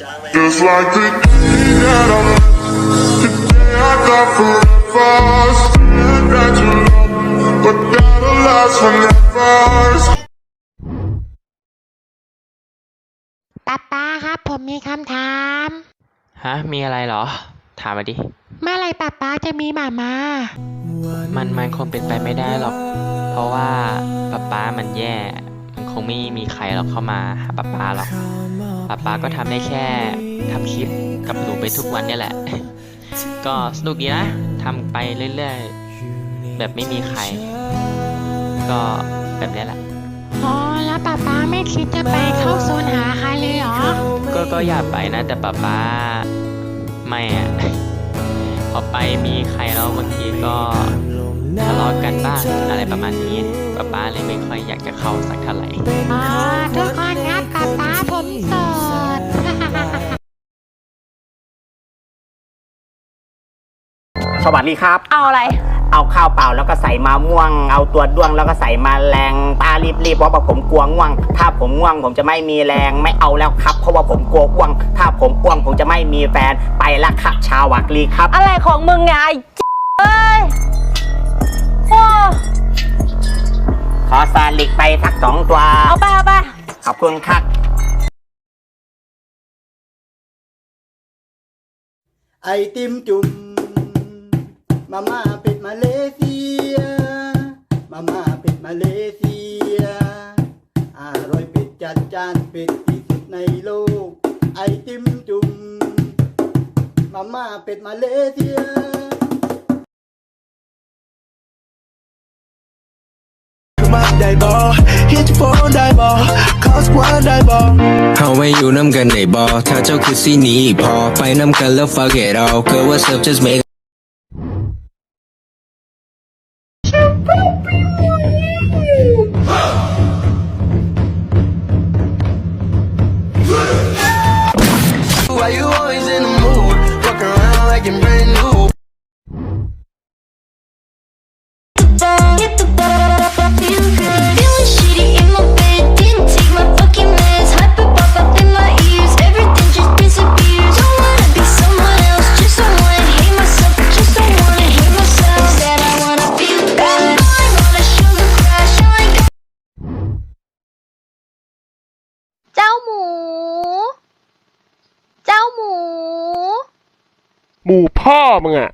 Just like the day that I met, the day I thought forever. Said that you love me, but that'll last forever. ป๊าป๊าครับผมมีคำถาม ฮะ มีอะไรเหรอ ถามมาดิ เมื่อไหรป๊าป๊าจะมีหมามามันมันคงเป็นไปไม่ได้หรอก เพราะว่าป๊าป๊ามันแย่ มันคงไม่มีใครหรอกเข้ามาหาป๊าป๊าหรอก ป๊าป๊าก็ทำได้แค่ทำคลิปกับหนูไปทุกวันเนี่ยแหละ ก็สนุกดีนะทำไปเรื่อยๆ แบบไม่มีใคร ก็แบบเนี้ยแหละ อ๋อ แล้วป๊าป๊าไม่คิดจะไปเข้าโซนหาใครเลยเหรอ ก็ก็อยากไปนะ แต่ป๊าป๊าไม่อะพอไปมีใครแล้วบางทีก็ทะเลาะกันบ้างอะไรประมาณนี้ป๊าป๊าเลยไม่ค่อยอยากจะเข้าสักเท่าไหร่ อ๋อทุกค สวัสดีครับ เอาอะไร เอาข้าวเปล่าแล้วก็ใส่มะม่วง เอาตัวด้วงแล้วก็ใส่มาแรงป้ารีบๆเพราะว่าผมกลัวง่วง ถ้าผมง่วงผมจะไม่มีแรงไม่เอาแล้วครับ เพราะว่าผมกลัวอ้วง ถ้าผมอ้วงผมจะไม่มีแฟนไปละครับชาววักลีครับ อะไรของมึงเนี่ยไอ้เอ้ยโอ้ขอซาลิกไปสักสองตัว เอาไปเอาไป ขอบคุณครับ ไอติมจุ่ม มาม่าเป็ดมาเลเซีย มาม่าเป็ดมาเลเซีย อร่อยเป็ดจัดจานเป็ดที่สุดในโลก ไอติมจุ่ม มาม่าเป็ดมาเลเซียมาได้บอฮิตโฟนได้บอคอสควาได้บอเฮาไว้อยู่น้ำกันได้บ่ถ้าเจ้าคือสิหนีพอไปน้ำกันแล้ว fuck it all girl what's up just make Why you always in the mood? Fuck around like you're brand new. หมูพ่อมึงอะ